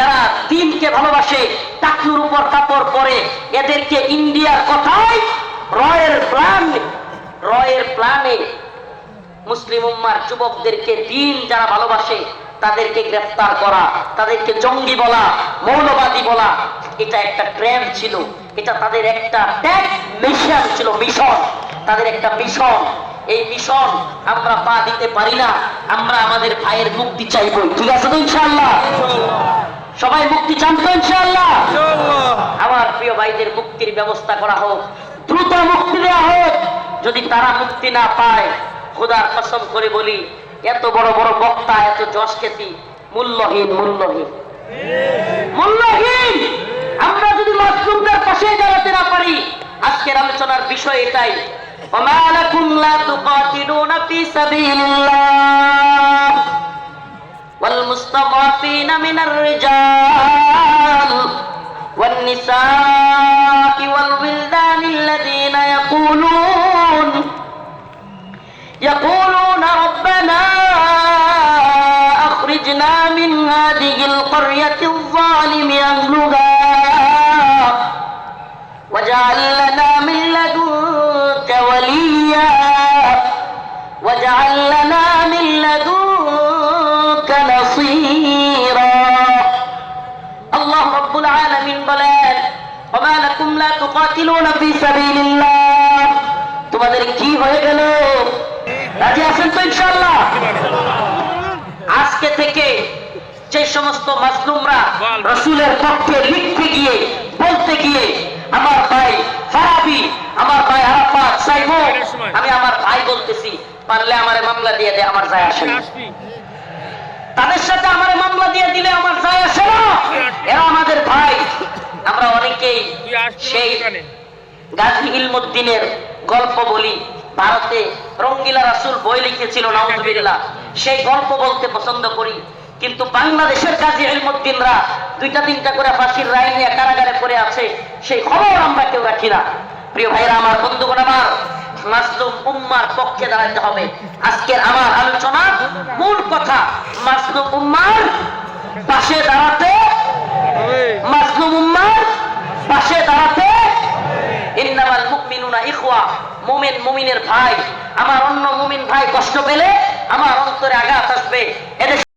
যারা দিনকে ভালোবাসে টাকুর উপর কাপড় পরে এদেরকে ইন্ডিয়ার কথায় রয়ের প্ল্যান রয়ের প্ল্যানে মুসলিম উম্মার যুবকদেরকে দিন যারা ভালোবাসে, তাদেরকে গ্রেফতার করা, তাদেরকে জঙ্গি বলা, মৌলবাদী বলা, এটা একটা ট্রেন্ড ছিল। এটা তাদের একটা মিশন ছিল, মিশন। তাদের একটা মিশন। এই মিশন আমরা পা দিতে পারি না, আমরা আমাদের ভাইয়ের মুক্তি চাইবই। ঠিক আছে তো ইনশাআল্লাহ? সবাই মুক্তি চান তো ইনশাআল্লাহ আমার প্রিয় ভাইদের মুক্তির ব্যবস্থা করা হোক দ্রুত মুক্তি দেওয়া হোক যদি তারা মুক্তি না পায় খোদার কসম করে বলি এত বড় বড় বক্তা এত যশ খ্যাতি মূল্যহীন মূল্যহীন মূল্যহীন আমরা যদি মাসরুমদের পাশে দাঁড়াতে না পারি আজকের আলোচনার বিষয় এটাই وما لكم لا تقاتلون في سبيل الله من الرجال والنساء والولدان الذين يقولون يقولون ربنا أخرجنا من هذه القرية الظالم أهلها واجعل لنا من لدنك وليا واجعل لنا রব্বুল আলামিন বলেন ওমা লাকুম লা তুকাতিলুনা ফি সাবিলিল্লাহ। তোমাদের কি হয়ে গেল? রাজি আছেন তো ইনশাআল্লাহ? আজকে থেকে যে সমস্ত মাসলুমরা রসুলের পক্ষে লিখতে গিয়ে বলতে গিয়ে আমার ভাই ফারাবি আমার ভাই আরাফাত সাইমো আমি আমার ভাই বলতেছি পারলে আমার মামলা দিয়ে দে আমার যায় আসে তাদের সাথে আমার মামলা দিয়ে দিলে আমার যায় আসে না। এরা আমাদের ভাই। আমরা অনেকেই সেই গাজী ইলমুদ্দিনের গল্প বলি। ভারতে রঙ্গিলা রাসুল বই লিখেছিল নাউজুবিল্লাহ। সেই গল্প বলতে পছন্দ করি। কিন্তু বাংলাদেশের কাজী ইলমুদ্দিনরা দুইটা তিনটা করে ফাঁসির রায় নিয়ে কারাগারে পড়ে আছে। সেই খবর আমরা কেউ রাখি না। প্রিয় ভাইরা আমার বন্ধুগণ আমার মাসলুম উম্মার পক্ষে হবে। আমার আলোচনা মূল কথা, মাসলুম উম্মার পাশে দাঁড়াতে, মাসলুম উম্মার পাশে দাঁড়াতে। ভাই, আমার অন্য মুমিন ভাই কষ্ট পেলে আমার অন্তরে আঘাত আসবে। এদের